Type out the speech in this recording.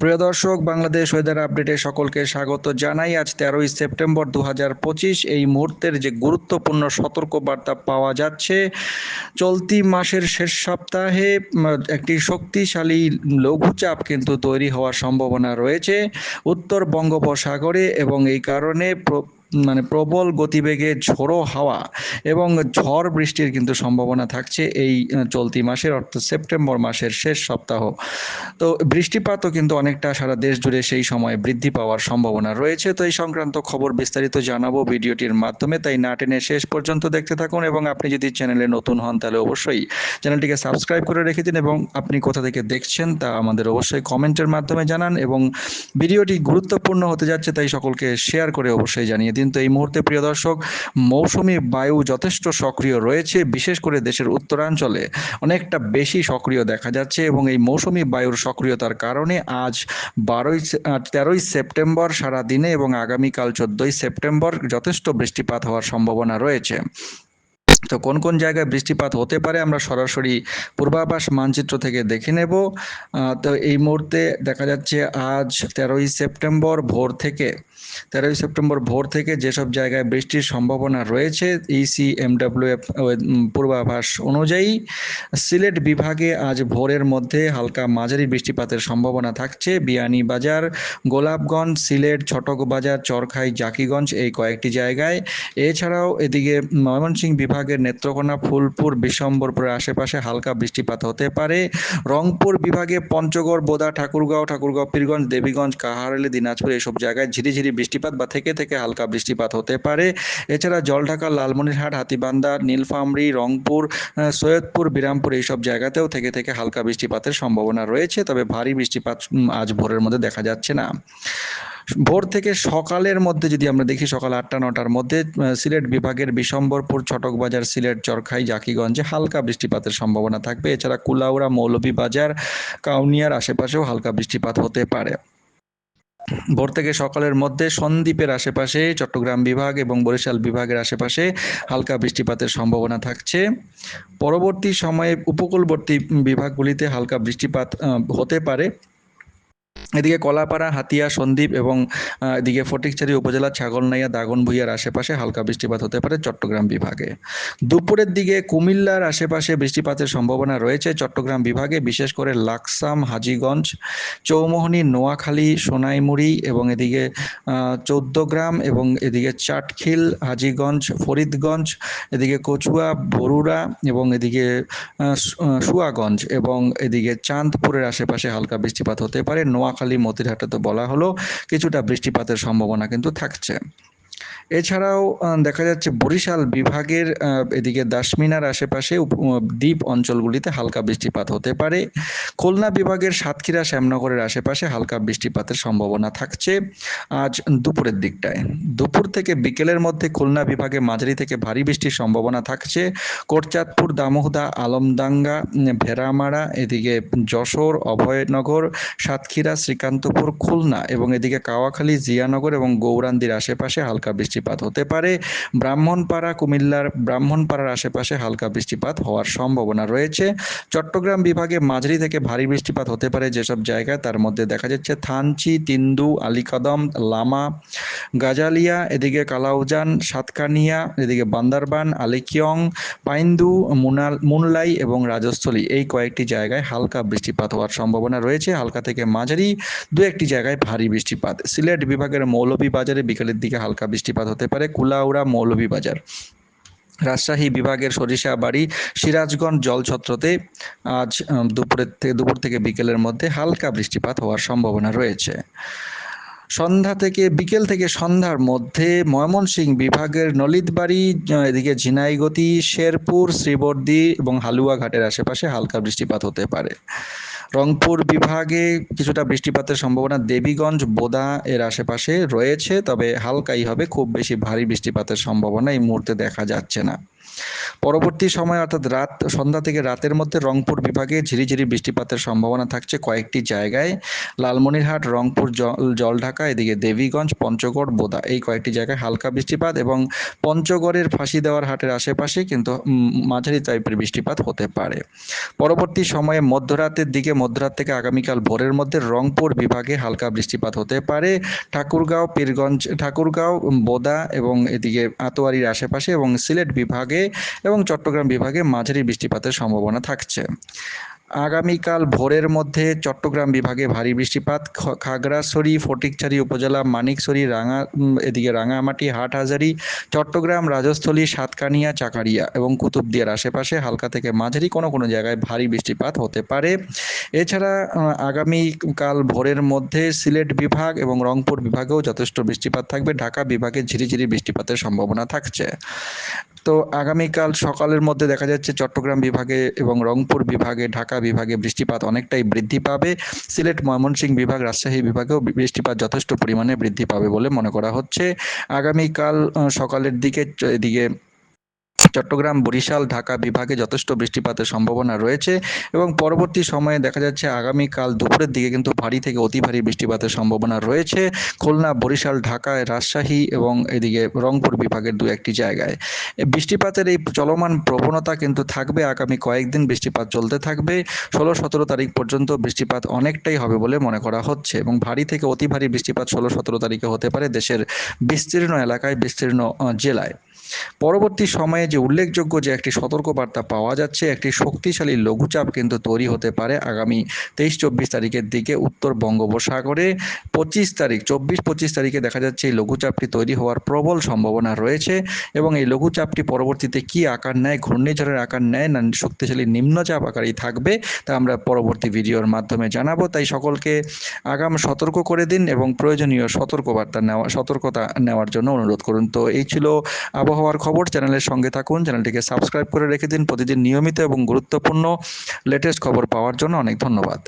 প্রিয় দর্শক, বাংলাদেশ ওয়েদার আপডেটে সকলকে স্বাগত জানাই। আজ তেরোই সেপ্টেম্বর দু হাজার পঁচিশ, এই মুহূর্তের যে গুরুত্বপূর্ণ সতর্ক বার্তা পাওয়া যাচ্ছে, চলতি মাসের শেষ সপ্তাহে একটি শক্তিশালী লঘুচাপ কিন্তু তৈরি হওয়ার সম্ভাবনা রয়েছে। উত্তর বঙ্গোপসাগরে এবং এই কারণে মানে প্রবল গতিবেগে ঝোড়ো হাওয়া এবং ঝড় বৃষ্টির কিন্তু সম্ভাবনা থাকছে এই চলতি মাসের অর্থাৎ সেপ্টেম্বর মাসের শেষ সপ্তাহ। তো বৃষ্টিপাতও কিন্তু অনেকটা সারা দেশ জুড়ে সেই সময় বৃদ্ধি পাওয়ার সম্ভাবনা রয়েছে। তো এই সংক্রান্ত খবর বিস্তারিত জানাব ভিডিওটির মাধ্যমে। তাই না টেনে শেষ পর্যন্ত দেখতে থাকুন এবং আপনি যদি চ্যানেলে নতুন হন, তাহলে অবশ্যই চ্যানেলটিকে সাবস্ক্রাইব করে রেখে দিন এবং আপনি কোথা থেকে দেখছেন তা আমাদের অবশ্যই কমেন্টের মাধ্যমে জানান এবং ভিডিওটি গুরুত্বপূর্ণ হতে যাচ্ছে, তাই সকলকে শেয়ার করে অবশ্যই জানিয়ে দিন তো এই মুহূর্তে, প্রিয় দর্শক, মৌসুমি বায়ু যথেষ্ট সক্রিয় রয়েছে, বিশেষ করে দেশের উত্তরাঞ্চলে। অনেকটা বেশি সক্রিয় দেখা যাচ্ছে এবং এই মৌসুমি বায়ুর সক্রিয়তার কারণে আজ বারোই তেরোই সেপ্টেম্বর সারা দিনে এবং আগামীকাল চোদ্দোই সেপ্টেম্বর যথেষ্ট বৃষ্টিপাত হওয়ার সম্ভাবনা রয়েছে। তো কোন কোন জায়গায় বৃষ্টিপাত হতে পারে আমরা সরাসরি পূর্বাভাস মানচিত্র থেকে দেখে নেব। তো এই মুহূর্তে দেখা যাচ্ছে আজ তেরোই সেপ্টেম্বর ভোর থেকে, তেরোই সেপ্টেম্বর ভোর থেকে যেসব জায়গায় বৃষ্টির সম্ভাবনা রয়েছে ইসি এমডাব্লিউ এফ পূর্বাভাস অনুযায়ী সিলেট বিভাগে আজ ভোরের মধ্যে হালকা মাঝারি বৃষ্টিপাতের সম্ভাবনা থাকছে। বিয়ানীবাজার গোলাপগঞ্জ, সিলেট ছটকবাজার চরখাই, জাকিগঞ্জ এই কয়েকটি জায়গায়। এছাড়াও এদিকে ময়মনসিংহ বিভাগের নেত্রকোনা, ফুলপুর বিশ্বম্বরপুরের আশেপাশে হালকা বৃষ্টিপাত হতে পারে। রংপুর বিভাগে পঞ্চগড়, বোদা, ঠাকুরগাঁও ঠাকুরগাঁও, পীরগঞ্জ, দেবীগঞ্জ, কাহারলি, দিনাজপুর এইসব জায়গায় ঝিরিঝিরি বৃষ্টিপাত বা থেকে থেকে হালকা বৃষ্টিপাত হতে পারে। এছাড়া জলঢাকা, লালমনিরহাট, হাতিবান্ধা নীলফামরি রংপুর সৈয়দপুর, বিরামপুর এইসব জায়গাতেও থেকে থেকে হালকা বৃষ্টিপাতের সম্ভাবনা রয়েছে। তবে ভারী বৃষ্টিপাত আজ ভোরের মধ্যে দেখা যাচ্ছে না। ভোর থেকে সকালের মধ্যে যদি আমরা দেখি, সকাল আটটা, নটার মধ্যে সিলেট বিভাগের বিশম্বরপুর ছটকবাজার সিলেট, চরখাই, জাকিগঞ্জে হালকা বৃষ্টিপাতের সম্ভাবনা থাকবে। এছাড়া কুলাউড়া, মৌলভীবাজার, কাউনিয়ার আশেপাশেও হালকা বৃষ্টিপাত হতে পারে। ভোর থেকে সকালের মধ্যে সন্দ্বীপের আশেপাশে, চট্টগ্রাম বিভাগ এবং বরিশাল বিভাগের আশেপাশে হালকা বৃষ্টিপাতের সম্ভাবনা থাকছে। পরবর্তী সময়ে উপকূলবর্তী বিভাগগুলিতে হালকা বৃষ্টিপাত হতে পারে। এদিকে কলাপাড়া, হাতিয়া, সন্দ্বীপ এবং এদিকে ফটিকছড়ি উপজেলা ছাগলনাইয়া দাগনভূঞার আশেপাশে হালকা বৃষ্টিপাত হতে পারে চট্টগ্রাম বিভাগে। দুপুরের দিকে কুমিল্লার আশেপাশে বৃষ্টিপাতের সম্ভাবনা রয়েছে চট্টগ্রাম বিভাগে, বিশেষ করে লাকসাম, হাজিগঞ্জ, চৌমোহনী, নোয়াখালী, সোনাইমুড়ি এবং এদিকে চৌদ্দগ্রাম এবং এদিকে চাটখিল, হাজিগঞ্জ, ফরিদগঞ্জ, এদিকে কচুয়া, বরুড়া এবং এদিকে সুয়াগঞ্জ এবং এদিকে চাঁদপুরের আশেপাশে হালকা বৃষ্টিপাত হতে পারে। নোয়াখালী মতিরহাটে তো বলা হলো কিছুটা বৃষ্টিপাতের সম্ভাবনা কিন্তু থাকছে। এছাড়াও দেখা যাচ্ছে বরিশাল বিভাগের এদিকে দাসমিনার আশেপাশে দ্বীপ অঞ্চলগুলিতে হালকা বৃষ্টিপাত হতে পারে। খুলনা বিভাগের সাতক্ষীরা শ্যামনগরের আশেপাশে হালকা বৃষ্টিপাতের সম্ভাবনা থাকছে আজ দুপুরের দিকটায়। দুপুর থেকে বিকেলের মধ্যে খুলনা বিভাগে মাঝারি থেকে ভারী বৃষ্টির সম্ভাবনা থাকছে। কোটচাঁদপুর দামোহদা আলমডাঙ্গা উম, ভেড়ামারা এদিকে যশোর অভয়নগর সাতক্ষীরা শ্রীকান্তপুর খুলনা এবং এদিকে কাওয়াখালী জিয়ানগর এবং গৌরান্দির আশেপাশে হালকা বৃষ্টিপাত হতে পারে। ব্রাহ্মণপাড়া, কুমিল্লার ব্রাহ্মণপাড়ার আশেপাশে হালকা বৃষ্টিপাত হওয়ার সম্ভাবনা রয়েছে। চট্টগ্রাম বিভাগে মাঝারি থেকে ভারী বৃষ্টিপাত হতে পারে যেসব জায়গায় তার মধ্যে দেখা যাচ্ছে থানচি, তিন্দু, আলিকদম, লামা, গাজালিয়া, এদিকে কালাউজান, সাতকানিয়া, এদিকে বান্দারবান, আলিকিয়ং, পাইন্দু, মুনাল, মুনলাই এবং রাজস্থলী এই কয়েকটি জায়গায় হালকা বৃষ্টিপাত হওয়ার সম্ভাবনা রয়েছে। হালকা থেকে মাঝারি দু একটি জায়গায় ভারী বৃষ্টিপাত। সিলেট বিভাগের মৌলভীবাজারে বিকেলের দিকে হালকা বৃষ্টিপাত হতে পারে কুলাউড়া মৌলভীবাজার। রাজশাহী বিভাগের সরিষাবাড়ি সিরাজগঞ্জ জলছত্রতে আজ দুপুরের থেকে দুপুর থেকে বিকেলের মধ্যে হালকা বৃষ্টিপাত হওয়ার সম্ভাবনা রয়েছে। সন্ধ্যা থেকে, বিকেল থেকে সন্ধ্যার মধ্যে ময়মনসিংহ বিভাগের নলিতবাড়ি এদিকে ঝিনাইগতি, শেরপুর, শ্রীবর্দী এবং হালুয়াঘাটের আশেপাশে হালকা বৃষ্টিপাত হতে পারে। রংপুর বিভাগে কিছুটা বৃষ্টিপাতের সম্ভাবনা। দেবীগঞ্জ, বোদা এর আশেপাশে রয়েছে, তবে হালকাই হবে। খুব বেশি ভারী বৃষ্টিপাতের সম্ভাবনা এই মুহূর্তে দেখা যাচ্ছে না। পরবর্তী সময় অর্থাৎ রাত, সন্ধ্যা থেকে রাতের মধ্যে রংপুর বিভাগে ঝিরিঝিরি বৃষ্টিপাতের সম্ভাবনা থাকছে কয়েকটি জায়গায়। লালমনিরহাট, রংপুর জল জলঢাকা, এদিকে দেবীগঞ্জ, পঞ্চগড়, বোদা এই কয়েকটি জায়গায় হালকা বৃষ্টিপাত এবং পঞ্চগড়ের ফাঁসি দেওয়ার হাটের আশেপাশে কিন্তু মাঝারি টাইপের বৃষ্টিপাত হতে পারে। পরবর্তী সময়ে মধ্যরাতের দিকে, মধ্যরাত থেকে আগামীকাল ভোরের মধ্যে রংপুর বিভাগে হালকা বৃষ্টিপাত হতে পারে। ঠাকুরগাঁও, পীরগঞ্জ, ঠাকুরগাঁও বোদা এবং এদিকে আতোয়ারির আশেপাশে এবং সিলেট বিভাগে এবং চট্টগ্রাম বিভাগে মাঝারি বৃষ্টিপাতের সম্ভাবনা থাকছে। আগামীকাল ভোরের মধ্যে চট্টগ্রাম বিভাগে ভারী বৃষ্টিপাত খাগড়াছড়ি, ফটিকছড়ি উপজেলা, মানিকছড়ি, রাঙা এদিকে রাঙামাটি, হাটহাজারি, চট্টগ্রাম, রাজস্থলী, সাতকানিয়া, চাকারিয়া এবং কুতুবদিয়ার আশেপাশে হালকা থেকে মাঝারি কোনো কোনো জায়গায় ভারী বৃষ্টিপাত হতে পারে। এছাড়া আগামীকাল ভোরের মধ্যে সিলেট বিভাগ এবং রংপুর বিভাগেও যথেষ্ট বৃষ্টিপাত থাকবে। ঢাকা বিভাগে ঝিরিঝিরি বৃষ্টিপাতের সম্ভাবনা থাকছে। তো আগামীকাল সকালের মধ্যে দেখা যাচ্ছে চট্টগ্রাম বিভাগে এবং রংপুর বিভাগে, ঢাকা বিভাগে বৃষ্টিপাত অনেকটাই বৃদ্ধি পাবে। সিলেট, ময়মনসিংহ বিভাগ, রাজশাহী বিভাগেও বৃষ্টিপাত যথেষ্ট পরিমাণে বৃদ্ধি পাবে বলে মনে করা হচ্ছে। আগামীকাল সকালের দিকে, এদিকে চট্টগ্রাম, বরিশাল, ঢাকা বিভাগে যথেষ্ট বৃষ্টিপাতের সম্ভাবনা রয়েছে এবং পরবর্তী সময়ে দেখা যাচ্ছে আগামীকাল দুপুরের দিকে কিন্তু ভারী থেকে অতি ভারী বৃষ্টিপাতের সম্ভাবনা রয়েছে। খুলনা, বরিশাল, ঢাকায় রাজশাহী এবং এদিকে রংপুর বিভাগের দু একটি জায়গায়। বৃষ্টিপাতের এই চলমান প্রবণতা কিন্তু থাকবে, আগামী কয়েকদিন বৃষ্টিপাত চলতে থাকবে। ষোলো, সতেরো তারিখ পর্যন্ত বৃষ্টিপাত অনেকটাই হবে বলে মনে করা হচ্ছে এবং ভারী থেকে অতি ভারী বৃষ্টিপাত ষোলো, সতেরো তারিখে হতে পারে দেশের বিস্তীর্ণ এলাকায়, বিস্তীর্ণ জেলায়। পরবর্তী সময়ে যে উল্লেখযোগ্য যে একটি সতর্কবার্তা পাওয়া যাচ্ছে, একটি শক্তিশালী লঘুচাপ কিন্তু তৈরি হতে পারে আগামী তেইশ চব্বিশ তারিখের দিকে উত্তর বঙ্গোপসাগরে। পঁচিশ তারিখ, চব্বিশ পঁচিশ তারিখে দেখা যাচ্ছে এই লঘুচাপটি তৈরি হওয়ার প্রবল সম্ভাবনা রয়েছে এবং এই লঘুচাপটি পরবর্তীতে কি আকার নেয়, ঘূর্ণিঝড়ের আকার নেয় না শক্তিশালী নিম্নচাপ আকারেই থাকবে, তা আমরা পরবর্তী ভিডিওর মাধ্যমে জানাব। তাই সকলকে আগাম সতর্ক করে দিন এবং প্রয়োজনীয় সতর্কবার্তা নেওয়া, সতর্কতা নেওয়ার জন্য অনুরোধ করুন। তো এই ছিল আবহাওয়ার খবর, চ্যানেলের সঙ্গে থাকুন। চ্যানেলটিকে সাবস্ক্রাইব করে রেখে দিন। প্রতিদিন নিয়মিত এবং গুরুত্বপূর্ণ লেটেস্ট খবর পাওয়ার জন্য অনেক ধন্যবাদ।